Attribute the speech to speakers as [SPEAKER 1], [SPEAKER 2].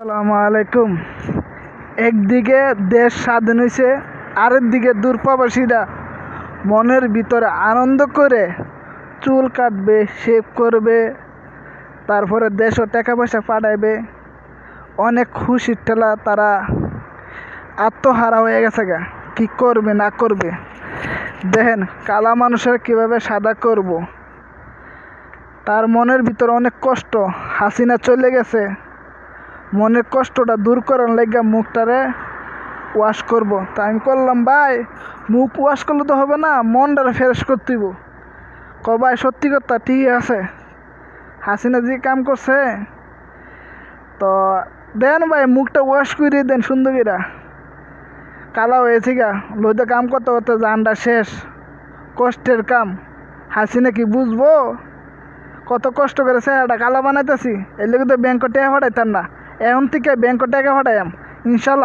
[SPEAKER 1] আসসালামু আলাইকুম। একদিকে দেশ স্বাধীন হয়েছে আরেক দিকে দূরপ্রবাসীরা মনের ভিতরে আনন্দ করে চুল কাটবে, শেভ করবে, তারপরে দেশও টাকা পয়সা পাঠাইবে। অনেক খুশির ঠেলা তারা আত্মহারা হয়ে গেছে গা। কী করবে, না করবে? দেখেন, কালা মানুষের কীভাবে সাদা করব। তার মনের ভিতরে অনেক কষ্ট। হাসিনা চলে গেছে। মনের কষ্টটা দূর করার লেগে মুখটারে ওয়াশ করব। তা আমি করলাম, ভাই, মুখ ওয়াশ করলে তো হবে না, মনটারে ফ্রেশ করতে হইব ক ভাই, সত্যি কথা, ঠিক আছে। হাসিনা যে কাম করছে। তো দেন ভাই, মুখটা ওয়াশ করে দেন সুন্দর করে কালা হয়েছে গা লইতে কাম করতে করতে জানটা শেষ। কষ্টের কাম, হাসিনা কি বুঝব? কত কষ্ট করে চেহারাটা কালা বানাইতেছি, এর লেগে তো ব্যাংক টাকা না। এখন থেকে ব্যাংক টাকা ফাটাইম ইনশাল্লাহ